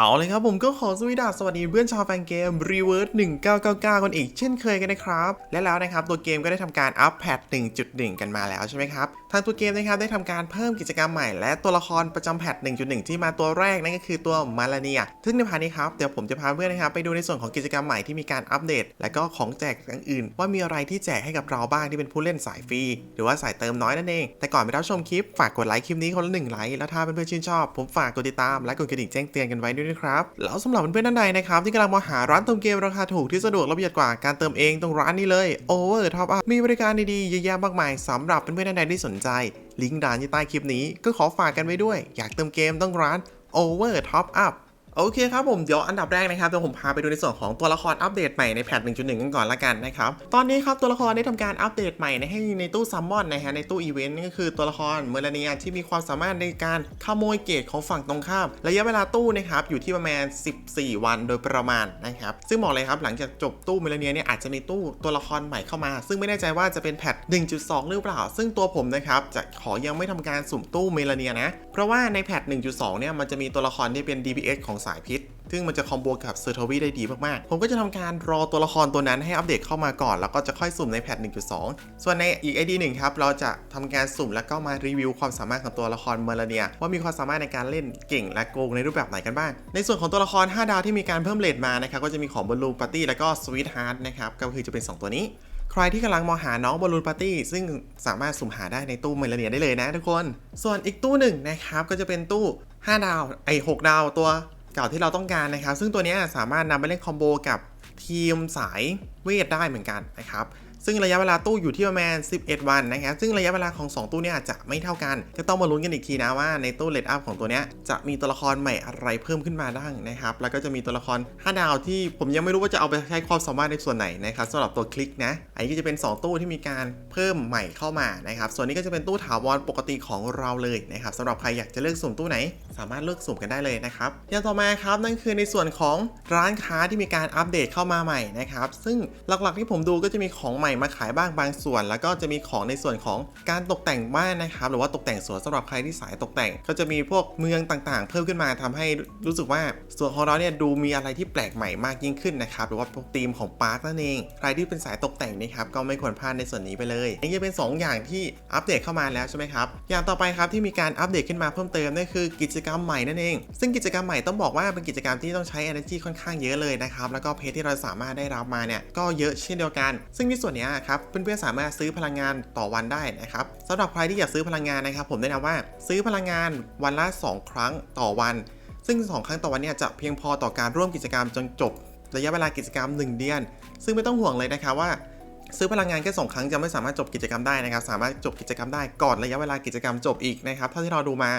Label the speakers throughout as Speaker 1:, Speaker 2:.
Speaker 1: เอาเลยครับผมก็ขอสวีดาสวัสดีเพื่อนชาวแฟนเกม Reverse 1999 กันอีกเช่นเคยกันนะครับ และแล้วนะครับ ตัวเกมก็ได้ทำการอัปแพท1.1 กันมาแล้วใช่ไหมครับทางตัวเกมนะครับได้ทำการเพิ่มกิจกรรมใหม่และตัวละครประจำแพท 1.1 ที่มาตัวแรกนั่นก็คือตัวมาลาเนียซึ่งในพาร์ทนี้ครับเดี๋ยวผมจะพาเพื่อนนะครับไปดูในส่วนของกิจกรรมใหม่ที่มีการอัปเดต และก็ของแจกอย่างอื่นว่ามีอะไรที่แจกให้กับเราบ้างที่เป็นผู้เล่นสายฟรี หรือว่าสายเติมน้อยนั่นเอง แต่ก่อนไปรับชมคลิปฝากกดไลค์คลิปนี้คนละหนึ่งไลค์แล้วถ้าเพื่อนๆชื่นชอบ ผมฝากกดติดตามและกดกระดิ่งแจ้งเตือนกันไว้ด้วยนะครับแล้วสำหรับเพื่อนๆท่านใดนะครับที่กำลังมองหาร้านเติมเกมราคาถูกที่สะดวกและประหยัดกว่าการเติมเองตรงร้านนี้เลย Over Top Up มีบริการดีๆเยอะแยะมากมายสำหรับเพื่อนๆท่านใดที่สนใจลิงก์ร้านอยู่ใต้คลิปนี้ก็ขอฝากกันไว้ด้วย อยากเติมเกมต้องร้าน Over Top Up โอเคครับผมเดี๋ยวอันดับแรกนะครับเดี๋ยวผมพาไปดูในส่วนของตัวละครอัปเดตใหม่ในแพท 1.1 กันก่อนละกันนะครับตอนนี้ครับตัวละครได้ทำการอัปเดตใหม่ในให้ในตู้ซัมมอนนะฮะในตู้อีเวนต์ก็คือตัวละครเมลานียที่มีความสามารถในการขโมยเกรดของฝั่งตรงข้ามระยะเวลาตู้นะครับอยู่ที่ประมาณ 14 วันโดยประมาณนะครับซึ่งบอกเลยครับหลังจากจบตู้เมลานียเนี่ยอาจจะมีตู้ตัวละครใหม่เข้ามา ซึ่งไม่แน่ใจว่าจะเป็นแพท 1.2 หรือเปล่า ซึ่งตัวผมนะครับจะขอยังไม่ทำการสุ่มตู้เมลานียนะเพราะว่าในแพท 1.2 เนี่ยมันจะมีตัวละครที่เป็น DPS ของสายพิษ ซึ่งมันจะคอมโบกับเซอร์ทวีได้ดีมากๆ ผมก็จะทำการรอตัวละครตัวนั้นให้อัปเดตเข้ามาก่อน แล้วก็จะค่อยสุ่มในแพท 1.2 ส่วนในอีก ID หนึ่งครับ เราจะทำการสุ่มแล้วก็มารีวิวความสามารถของตัวละครเมลาเนีย ว่ามีความสามารถในการเล่นเก่งและโกงในรูปแบบไหนกันบ้าง ในส่วนของตัวละคร 5 ดาวที่มีการเพิ่มเลทมานะครับก็จะมีของบอลลูนปาร์ตี้แล้วก็สวีทฮาร์ดนะครับก็คือจะเป็น 2 ตัวนี้ใครที่กำลังมองหาน้องบอลลูนปาร์ตี้ซึ่งสามารถสุ่มหาได้ในตู้เมลาเนียได้เลยนะทุกคน ส่วนอีกตู้หนึ่งนะครับก็จะเป็นตู้ 5 ดาวไอ้6ดาวตัว เก่าที่เราต้องการนะครับ ซึ่งตัวนี้สามารถนำไปเล่นคอมโบกับทีมสายเวทได้เหมือนกันนะครับ ซึ่งระยะเวลาตู้อยู่ที่ประมาณ 11 วันนะครับ ซึ่งระยะเวลาของ 2 ตู้เนี่ยจะไม่เท่ากัน ก็ต้องมาลุ้นกันอีกทีนะว่าในตู้เลดอัพของตัวเนี้ยจะมีตัวละครใหม่อะไรเพิ่มขึ้นมาบ้างนะครับ แล้วก็จะมีตัวละคร 5 ดาวที่ผมยังไม่รู้ว่าจะเอาไปใช้ความสามารถในส่วนไหนนะครับสำหรับตัวคลิกนะ อันนี้ก็จะเป็น 2 ตู้ที่มีการเพิ่มใหม่เข้ามานะครับ ส่วนนี้ก็จะเป็นตู้ถาวรปกติของเราเลยนะครับสำหรับใครอยากจะเลือกสุ่มตู้ไหน สามารถเลือกสุ่มกันได้เลยนะครับอย่างต่อมาครับนั่นคือในส่วนของร้านค้าที่มีการอัปเดตเข้ามาใหม่นะครับซึ่งหลักๆที่ผมดูก็จะมีของใหม่มาขายบ้างบางส่วน แล้วก็จะมีของในส่วนของการตกแต่งบ้านนะครับหรือว่าตกแต่งสวนสำหรับใครที่สายตกแต่ง ก็จะมีพวกเมืองต่างๆ เพิ่มขึ้นมาทำให้รู้สึกว่าส่วนของเราเนี่ยดูมีอะไรที่แปลกใหม่มากยิ่งขึ้นนะครับหรือว่าพวกธีมของปาร์คนั่นเองใครที่เป็นสายตกแต่งนะครับก็ไม่ควรพลาดในส่วนนี้ไปเลยนี่จะเป็น 2 อย่างที่อัปเดตเข้ามาแล้วใช่ไหมครับอย่างต่อไปครับที่มีการอัปเดตขึ้นมาเพิ่มเติมนั่นคือกิจกรรมใหม่นั่นเอง ซึ่งกิจกรรมใหม่ต้องบอกว่าเป็นกิจกรรมที่ต้องใช้ energy ค่อนข้างเยอะเลยนะครับแล้วก็เพจที่เราสามารถได้รับมาเนี่ยก็เยอะเช่นเดียวกัน ซึ่งในส่วนนี้ครับเพื่อนๆสามารถซื้อพลังงานต่อวันได้นะครับสำหรับใครที่อยากซื้อพลังงานนะครับ ผมแนะนำว่าซื้อพลังงานวันละ 2 ครั้งต่อวัน ซึ่ง 2 ครั้งต่อวันเนี่ยจะเพียงพอต่อการร่วมกิจกรรมจนจบ ระยะเวลากิจกรรม 1 เดือน ซึ่งไม่ต้องห่วงเลยนะครับว่าซื้อพลังงานแค่สองครั้งจะไม่สามารถจบกิจกรรมได้นะครับ สามารถจบกิจกรรมได้ก่อนระยะเวลากิจกรรมจบอีกนะครับเท่าที่เราดูมา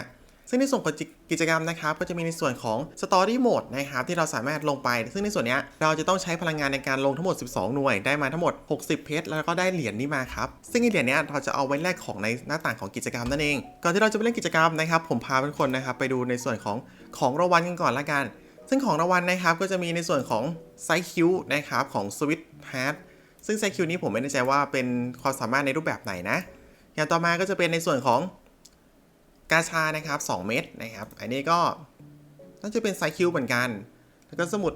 Speaker 1: ซึ่งในส่วนของกิจกรรมนะครับก็จะมีในส่วนของ Story Mode นะครับที่เราสามารถลงไป ซึ่งในส่วนนี้เราจะต้องใช้พลังงานในการลงทั้งหมด 12 หน่วยได้มาทั้งหมด 60 เพชรแล้วก็ได้เหรียญนี้มาครับซึ่งเหรียญนี้เราจะเอาไว้แลกของในหน้าต่างของกิจกรรมนั่นเอง ก่อนที่เราจะไปเล่นกิจกรรมนะครับ ผมพาทุกคนนะครับไปดูในส่วนของของรางวัลกันก่อนละกัน ซึ่งของรางวัลนะครับก็จะมีในส่วนของไซคิวนะครับของ Swift Hat ซึ่งไซคิวนี้ผมไม่แน่ใจว่าเป็นความสามารถในรูปแบบไหนนะอย่างต่อมาก็จะเป็นในส่วนของ กาชานะครับ2เม็ดนะครับ อันนี้ก็น่าจะเป็นไซคิวเหมือนกัน แล้วก็สมุด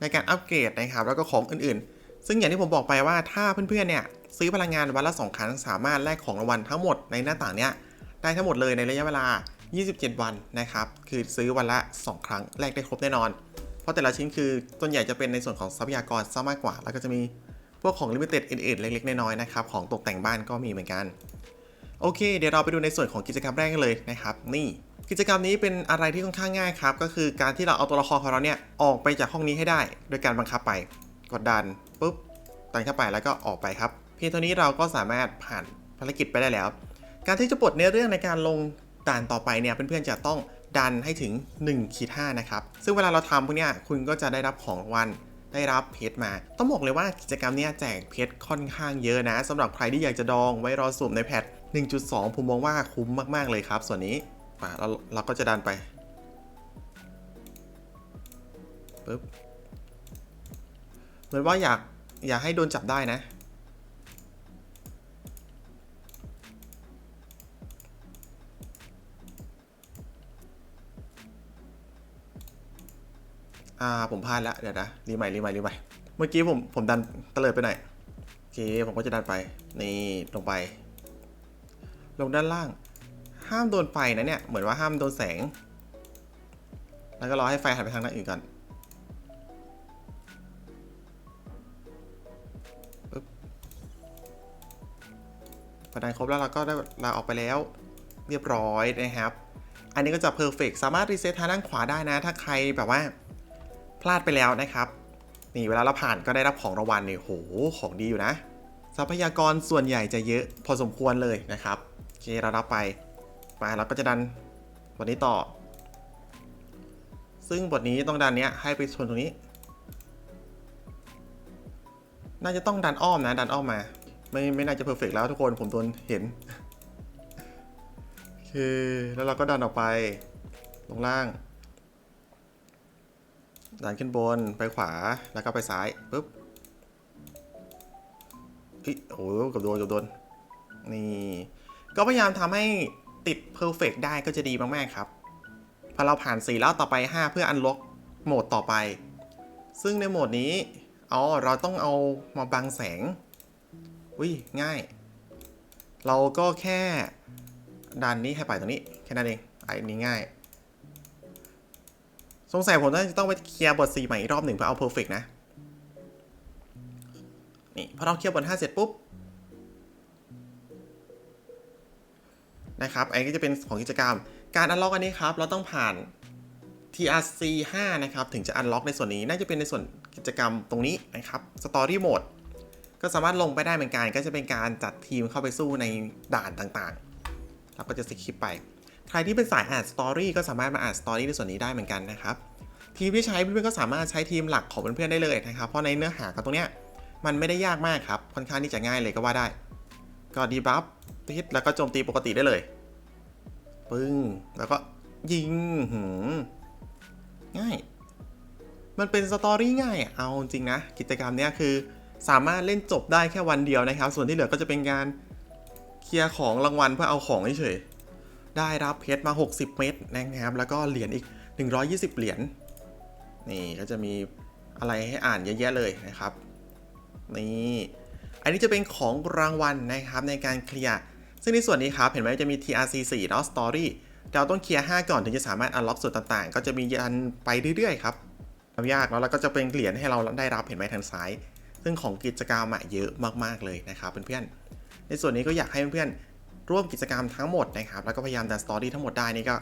Speaker 1: ในการอัปเกรดนะครับ แล้วก็ของอื่นๆ ซึ่งอย่างที่ผมบอกไปว่าถ้าเพื่อนๆเนี่ยซื้อพลังงานวันละ 2 ครั้งสามารถแลกของรางวัลทั้งหมดในหน้าต่างเนี้ยได้ทั้งหมดเลยในระยะเวลา 27 วันนะครับ คือซื้อวันละ 2 ครั้งแลกได้ครบแน่นอน เพราะแต่ละชิ้นคือส่วนใหญ่จะเป็นในส่วนของทรัพยากรซะมากกว่า แล้วก็จะมีพวกของลิมิเต็ดอื่นๆ เล็กๆ น้อยๆ นะครับ ของตกแต่งบ้านก็มีเหมือนกัน โอเค เดี๋ยวเราไปดูในส่วนของกิจกรรมแรกกันเลยนะครับ นี่กิจกรรมนี้เป็นอะไรที่ค่อนข้างง่ายครับ ก็คือการที่เราเอาตัวละครของเราเนี่ยออกไปจากห้องนี้ให้ได้ โดยการบังคับไป กดดันปุ๊บดันเข้าไปแล้วก็ออกไปครับ เพียงเท่านี้เราก็สามารถผ่านภารกิจไปได้แล้ว การที่จะปลดเนื้อเรื่องในการลงด่านต่อไปเนี่ยเพื่อนๆจะต้องดันให้ถึง1ขีด5นะครับ ซึ่งเวลาเราทำพวกนี้คุณก็จะได้รับของรางวัล ได้รับเพชรมา ต้องบอกเลยว่ากิจกรรมนี้แจกเพชรค่อนข้างเยอะนะสำหรับใครที่อยากจะดองไว้รอสุ่มในแพท 1.2 ผมมองว่าคุ้มมากๆเลยครับ ส่วนนี้ป่ะเราเราก็จะดันไปปึ๊บเหมือนว่าอยากอยากให้โดนจับได้นะ อ่าผมพลาดแล้วเดี๋ยวนะรีใหม่รีใหม่รีใหม่เมื่อกี้ผมผมดันเตลิดไปหน่อยโอเคผมก็จะดันไปนี่ลงไป ลงด้านล่าง ห้ามโดนไฟนะเนี่ยเหมือนว่าห้ามโดนแสง แล้วก็รอให้ไฟหันไปทางด้านอื่นก่อนพอดันครบแล้วเราก็ได้ลาออกไปแล้ว เรียบร้อยนะครับ อันนี้ก็จะเพอร์เฟกสามารถรีเซ็ตทางด้านขวาได้นะ ถ้าใครแบบว่า ลาดไปแล้วนะครับ นี่เวลาเราผ่านก็ได้รับของรางวัลนี่โหของดีอยู่นะ ทรัพยากรส่วนใหญ่จะเยอะพอสมควรเลยนะครับโอเคเรารับไปไปเราก็จะดันบทนี้ต่อ ซึ่งบทนี้ต้องดันเนี้ยให้ไปชนตรงนี้ น่าจะต้องดันอ้อมนะ ดันอ้อมมา ไม่ไม่น่าจะเพอร์เฟกแล้วทุกคนผมโดนเห็นโอเคแล้วเราก็ดันออกไปลงล่าง ดันขึ้นบนไปขวาแล้วก็ไปซ้ายปุ๊บเอ้ยโอ้โหกับโดนกับโดน นี่ ก็พยายามทำให้ติดเพอร์เฟกได้ก็จะดีมากๆครับ พอเราผ่าน 4 แล้วต่อไป 5 เพื่ออันล็อกโหมดต่อไป ซึ่งในโหมดนี้ อ๋อ เราต้องเอามาบังแสงอุ้ยง่าย เราก็แค่ดันนี้ให้ไปตรงนี้ แค่นั้นเองไอ้นี้ง่าย สงสัยผมน่าจะต้องไปเคลียร์บท4ใหม่อีกรอบหนึ่งเพื่อเอาเพอร์เฟกนะ นี่พอเราเคลียร์บท5เสร็จปุ๊บ นะครับ ไอ้ก็จะเป็นของกิจกรรม การอันล็อกอันนี้ครับ เราต้องผ่าน TRC 5 นะครับ ถึงจะอันล็อกในส่วนนี้ น่าจะเป็นในส่วนกิจกรรมตรงนี้นะครับ Story Mode ก็สามารถลงไปได้เหมือนกัน ก็จะเป็นการจัดทีมเข้าไปสู้ในด่านต่างๆ เราก็จะสคิปไป ใครที่เป็นสายอ่านสตอรี่ก็สามารถมาอ่านสตอรี่ในส่วนนี้ได้เหมือนกันนะครับทีมที่ใช้เพื่อนๆก็สามารถใช้ทีมหลักของเพื่อนๆได้เลยนะครับเพราะในเนื้อหากับตรงเนี้ยมันไม่ได้ยากมากครับค่อนข้างที่จะง่ายเลยก็ว่าได้ ก็ดีบัฟพิษแล้วก็โจมตีปกติได้เลย ปึ้งแล้วก็ยิงหืมง่าย มันเป็นสตอรี่ง่ายอะเอาจริงนะกิจกรรมเนี้ยคือสามารถเล่นจบได้แค่วันเดียวนะครับ ส่วนที่เหลือก็จะเป็นการเคลียร์ของรางวัลเพื่อเอาของเฉย ได้รับเพชรมา 60 เม็ดนะครับ แล้วก็เหรียญอีก 120 เหรียญ นี่ก็จะมีอะไรให้อ่านเยอะแยะเลยนะครับ นี่ อันนี้จะเป็นของรางวัลนะครับในการเคลียร์ ซึ่งในส่วนนี้ครับ เห็นไหมจะมี TRC 4เนาะ Story เราต้องเคลียร์ 5 ก่อนถึงจะสามารถ unlock ส่วนต่างๆ ก็จะมียันไปเรื่อยๆครับทำยากแล้วก็จะเป็นเหรียญให้เราได้รับเห็นไหมทางซ้าย ซึ่งของกิจกรรมอะเยอะมากๆเลยนะครับเพื่อนๆในส่วนนี้ก็อยากให้เพื่อนๆ ร่วมกิจกรรมทั้งหมดนะครับ แล้วก็พยายามดันสตอรี่ทั้งหมดได้นี่ก็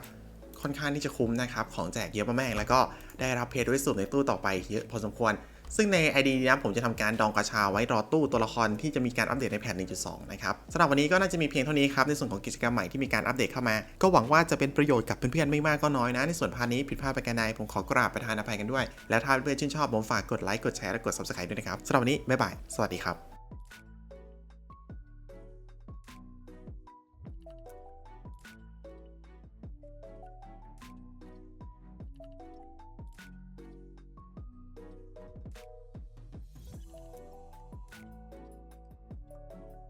Speaker 1: ค่อนข้างที่จะคุ้มนะครับ ของแจกเยอะมากๆแล้วก็ได้รับเพจด้วยสูตรในตู้ต่อไปเยอะพอสมควร ซึ่งใน ID นี้นะผมจะทำการดองกระชาไว้รอตู้ตัวละครที่จะมีการอัปเดตในแพท1.2 นะครับสำหรับวันนี้ก็น่าจะมีเพียงเท่านี้ครับในส่วนของกิจกรรมใหม่ที่มีการอัปเดตเข้ามา ก็หวังว่าจะเป็นประโยชน์กับเพื่อนๆไม่มากก็น้อยนะ ในส่วนพาร์ทนี้ผิดพลาดไปกันใดผมขอกราบประทานอภัยกันด้วย และถ้าเพื่อนๆชื่นชอบผมฝากกดไลค์กดแชร์และกด subscribe ด้วยนะครับสำหรับวันนี้บ๊ายบายสวัสดีครับ